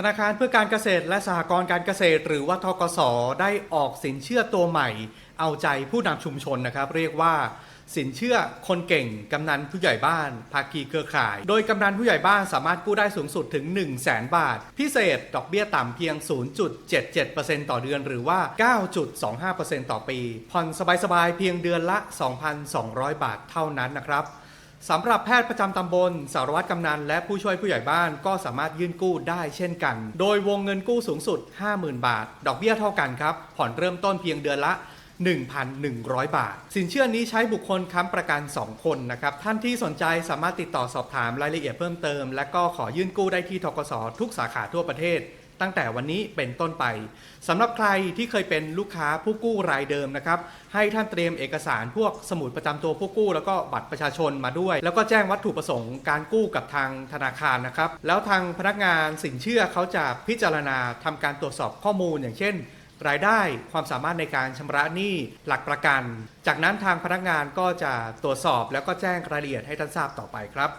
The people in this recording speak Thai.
ธนาคารเพื่อการเกษตรและสหกรณ์การเกษตร หรือว่าทกสได้ออกสินเชื่อตัวใหม่ เอาใจผู้นำชุมชนนะครับ เรียกว่าสินเชื่อคนเก่ง กำนันผู้ใหญ่บ้าน ภาคีเครือข่าย โดยกำนันผู้ใหญ่บ้านสามารถกู้ได้สูงสุดถึง 1 0 0 0 0แบาท พิเศษดอกเบี้ยต่ำเพียง 0.77%ต่อเดือนหรือว่า 9.25%ต่อปี ผ่อนสบายๆ เพียงเดือนละ 2,200 บาทเท่านั้นนะครับ สำหรับแพทย์ประจำตำบล สารวัตรกำนัน และผู้ช่วยผู้ใหญ่บ้านก็สามารถยื่นกู้ได้เช่นกัน โดยวงเงินกู้สูงสุด 50,000 บาท ดอกเบี้ยเท่ากันครับ ผ่อนเริ่มต้นเพียงเดือนละ 1,100 บาท สินเชื่อนี้ใช้บุคคลค้ำประกัน 2 คนนะครับ ท่านที่สนใจสามารถติดต่อสอบถามรายละเอียดเพิ่มเติม และก็ขอยื่นกู้ได้ที่ทกสทุกสาขาทั่วประเทศ ตั้งแต่วันนี้เป็นต้นไปสำหรับใครที่เคยเป็นลูกค้าผู้กู้รายเดิมนะครับ ให้ท่านเตรียมเอกสารพวกสมุดประจำตัวผู้กู้ แล้วก็บัตรประชาชนมาด้วย แล้วก็แจ้งวัตถุประสงค์การกู้กับทางธนาคารนะครับ แล้วทางพนักงานสินเชื่อเขาจะพิจารณาทำการตรวจสอบข้อมูลอย่างเช่นรายได้ความสามารถในการชำระหนี้หลักประกัน จากนั้นทางพนักงานก็จะตรวจสอบแล้วก็แจ้งรายละเอียดให้ท่านทราบต่อไปครับ